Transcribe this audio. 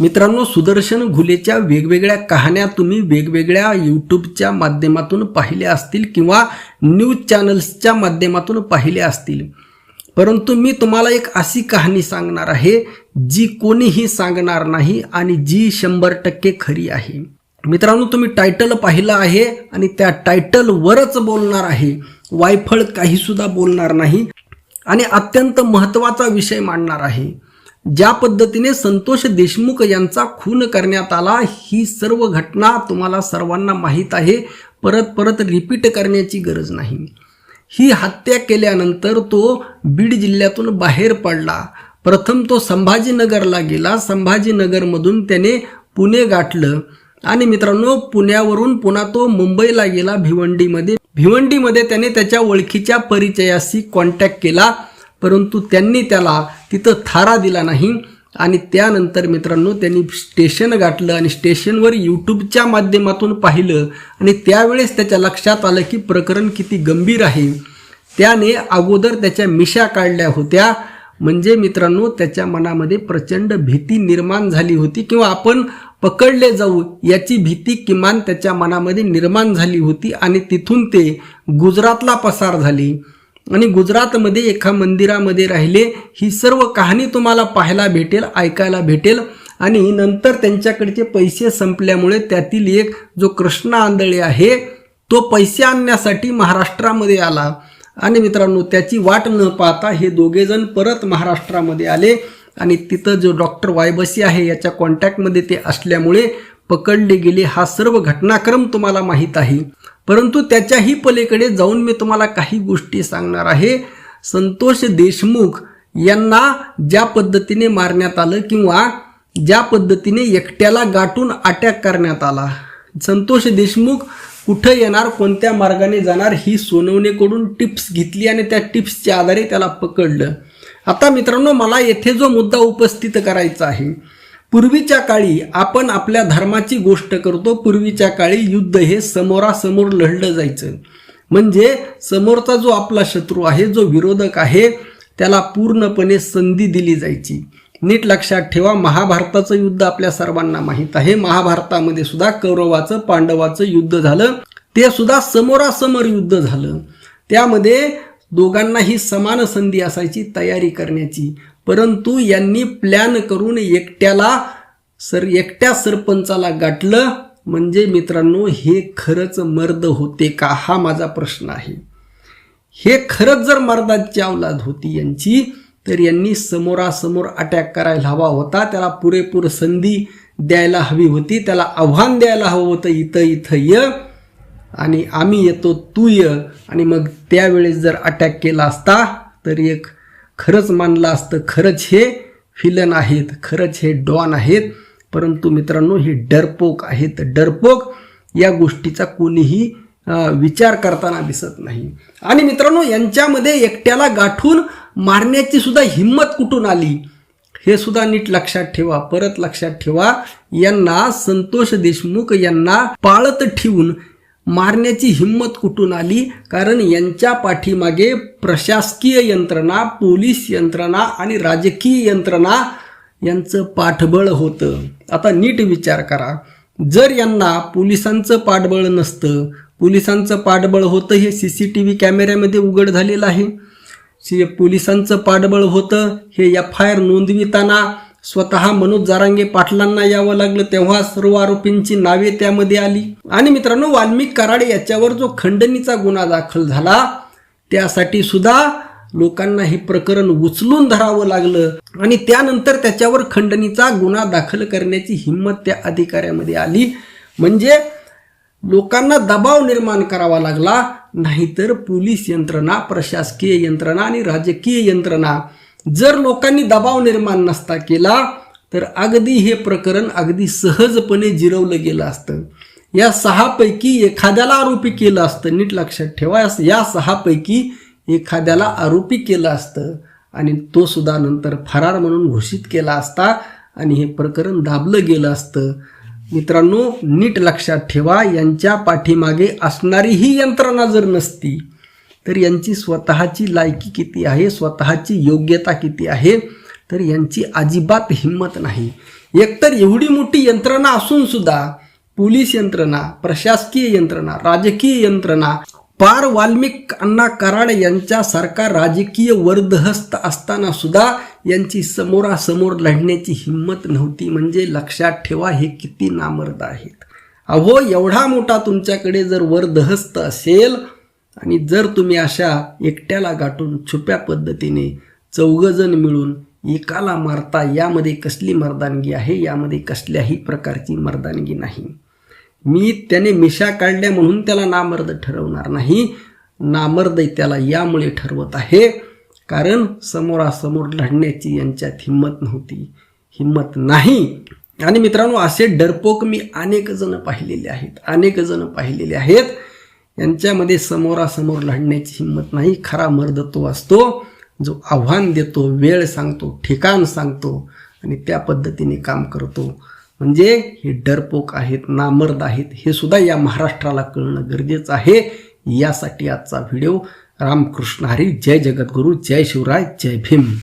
मित्रांनो सुदर्शन घुलेच्या वेगवेगळ्या कहाण्या तुम्ही वेगवेगळ्या यूट्यूबच्या माध्यमातून पाहिल्या असतील किंवा न्यूज चॅनल्सच्या माध्यमातून पाहिल्या असतील. परंतु मी तुम्हाला एक अशी कहाणी सांगणार आहे जी कोणीही सांगणार नाही आणि जी शंभर टक्के खरी आहे. मित्रांनो तुम्ही टायटल पाहिलं आहे आणि त्या टायटलवरच बोलणार आहे. वायफळ काहीसुद्धा बोलणार नाही. आणि अत्यंत महत्त्वाचा विषय मांडणार आहे. ज्या पद्धतीने संतोष देशमुख यांचा खून करण्यात आला ही सर्व घटना तुम्हाला सर्वांना माहीत आहे. परत परत रिपीट करण्याची गरज नाही. ही हत्या केल्यानंतर तो बीड जिल्ह्यातून बाहेर पडला. प्रथम तो संभाजीनगरला गेला. संभाजीनगरमधून त्याने पुणे गाठलं. आणि मित्रांनो पुण्यावरून पुन्हा तो मुंबईला गेला. भिवंडीमध्ये. भिवंडीमध्ये त्याने त्याच्या ओळखीच्या परिचयाशी कॉन्टॅक्ट केला. परंतु त्यांनी त्याला तिथं थारा दिला नाही. आणि त्यानंतर मित्रांनो त्यांनी स्टेशन गाठलं आणि स्टेशनवर यूट्यूबच्या माध्यमातून पाहिलं. आणि त्यावेळेस त्याच्या लक्षात आलं की प्रकरण किती गंभीर आहे. त्याने अगोदर त्याच्या मिशा काढल्या होत्या. म्हणजे मित्रांनो त्याच्या मनामध्ये प्रचंड भीती निर्माण झाली होती किंवा आपण पकडले जाऊ याची भीती किमान त्याच्या मनामध्ये निर्माण झाली होती आणि तिथून ते गुजरातला पसार झाली. आणि गुजरातमध्ये एका मंदिरामध्ये राहिले. ही सर्व कहाणी तुम्हाला पाहायला भेटेल ऐकायला भेटेल. आणि नंतर त्यांच्याकडचे पैसे संपल्यामुळे त्यातील एक जो कृष्णा आंधळे आहे तो पैसे आणण्यासाठी महाराष्ट्रामध्ये आला. आणि मित्रांनो त्याची वाट न पाहता हे दोघेजण परत महाराष्ट्रामध्ये आले. आणि तिथं जो डॉक्टर वायबसी आहे याच्या कॉन्टॅक्टमध्ये ते असल्यामुळे पकडले गेले हा सर्व घटनाक्रम तुम्हाला माहीत आहे. परंतु त्याच्याही पलीकडे जाऊन मी तुम्हाला काही गोष्टी सांगणार आहे. संतोष देशमुख यांना ज्या पद्धतीने मारण्यात आलं किंवा ज्या पद्धतीने एकट्याला गाठून अटॅक करण्यात आला. संतोष देशमुख कुठं येणार कोणत्या मार्गाने जाणार ही सोनवणेकडून टिप्स घेतली आणि त्या टिप्सच्या आधारे त्याला पकडलं. आता मित्रांनो मला येथे जो मुद्दा उपस्थित करायचा आहे पूर्वीच्या काळी आपण आपल्या धर्माची गोष्ट करतो पूर्वीच्या काळी युद्ध हे समोरासमोर लढलं जायचं. म्हणजे समोरचा जो आपला शत्रू आहे जो विरोधक आहे त्याला पूर्णपणे संधी दिली जायची. नीट लक्षात ठेवा महाभारताचं युद्ध आपल्या सर्वांना माहीत आहे. महाभारतामध्ये सुद्धा कौरवाचं पांडवाचं युद्ध झालं. ते सुद्धा समोरासमोर युद्ध झालं. त्यामध्ये दोघांनाही समान संधी असायची तयारी करण्याची. परंतु यांनी प्लॅन करून एकट्याला सर एकट्या सरपंचाला गाठलं. म्हणजे मित्रांनो हे खरंच मर्द होते का? हा माझा प्रश्न आहे. हे खरंच जर मर्दाची अवलाद होती यांची तर यांनी समोरासमोर अटॅक करायला हवा होता. त्याला पुरेपूर संधी द्यायला हवी होती. त्याला आव्हान द्यायला हवं होतं इथं इथं य. आणि आम्ही येतो तू य. आणि मग त्यावेळेस जर अटॅक केला असता तर एक खरंच मानलं असतं खरंच हे फिलन आहेत खरंच हे डॉन आहेत. परंतु मित्रांनो हे डरपोक आहेत. डरपोक या गोष्टीचा कोणीही विचार करताना दिसत नाही. आणि मित्रांनो यांच्यामध्ये एकट्याला गाठून मारण्याची सुद्धा हिंमत कुठून आली? हे सुद्धा नीट लक्षात ठेवा. परत लक्षात ठेवा यांना संतोष देशमुख यांना पाळत ठेवून मारण्याची हिंमत कुठून आली? कारण यांच्या पाठीमागे प्रशासकीय यंत्रणा पोलीस यंत्रणा आणि राजकीय यंत्रणा यांचं पाठबळ होतं. आता नीट विचार करा. जर यांना पोलिसांचं पाठबळ नसतं पोलिसांचं पाठबळ होतं हे सी सी टी व्ही कॅमेऱ्यामध्ये उघड झालेलं आहे. सी पोलिसांचं पाठबळ होतं हे एफ आय आर नोंदविताना स्वतः मनोज जारांगे पाटलांना यावं लागलं तेव्हा सर्व आरोपींची नावे त्यामध्ये आली. आणि मित्रांनो वाल्मिक कराडे याच्यावर जो खंडणीचा गुन्हा दाखल झाला त्यासाठी सुद्धा लोकांना हे प्रकरण उचलून धरावं लागलं. आणि त्यानंतर त्याच्यावर खंडणीचा गुन्हा दाखल करण्याची हिंमत त्या अधिकाऱ्यामध्ये आली. म्हणजे लोकांना दबाव निर्माण करावा लागला नाहीतर पोलीस यंत्रणा प्रशासकीय यंत्रणा आणि राजकीय यंत्रणा जर लोकांनी दबाव निर्माण नसता केला तर अगदी हे प्रकरण अगदी सहजपणे जिरवलं गेलं असतं. या सहापैकी एखाद्याला आरोपी केलं असतं. नीट लक्षात ठेवा या सहापैकी एखाद्याला आरोपी केलं असतं आणि तो सुद्धा नंतर फरार म्हणून घोषित केला असता आणि हे प्रकरण दाबलं गेलं असतं. मित्रांनो नीट लक्षात ठेवा यांच्या पाठीमागे असणारी ही यंत्रणा जर नसती तर यांची स्वतःची लायकी किती आहे? स्वतःची योग्यता किती आहे? तर यांची अजिबात हिंमत नाही. एकतर एवढी मोठी यंत्रणा असून सुद्धा पोलीस यंत्रणा प्रशासकीय यंत्रणा राजकीय यंत्रणा पार वाल्मिक अण्णा कराड यांच्यासारखा राजकीय वर्धहस्त असताना सुद्धा यांची समोरासमोर लढण्याची हिंमत नव्हती. म्हणजे लक्षात ठेवा हे किती नामर्द आहेत. अहो एवढा मोठा तुमच्याकडे जर वर्धहस्त असेल आणि जर तुम्ही अशा एकट्याला गाठून छुप्या पद्धतीने चौघजण मिळून एकाला मारता यामध्ये कसली मर्दानगी आहे? यामध्ये कसल्याही प्रकारची मर्दानगी नाही. मी त्याने मिशा काढल्या म्हणून त्याला नामर्द ठरवणार नाही. नामर्द त्याला यामुळे ठरवत आहे कारण समोरासमोर लढण्याची यांच्यात हिंमत नव्हती. हिंमत नाही. आणि मित्रांनो असे डरपोक मी अनेक जण पाहिलेले आहेत. अनेक जण पाहिलेले आहेत. यांच्यामध्ये समोरासमोर लढण्याची हिंमत नाही. खरा मर्द तो असतो जो आव्हान देतो वेळ सांगतो ठिकाण सांगतो आणि त्या पद्धतीने काम करतो. म्हणजे हे डरपोक आहेत नामर्द आहेत हे सुद्धा या महाराष्ट्राला कळणं गरजेचं आहे. यासाठी आजचा व्हिडिओ. रामकृष्ण हरी. जय जगद्गुरू. जय शिवराय. जय भीम.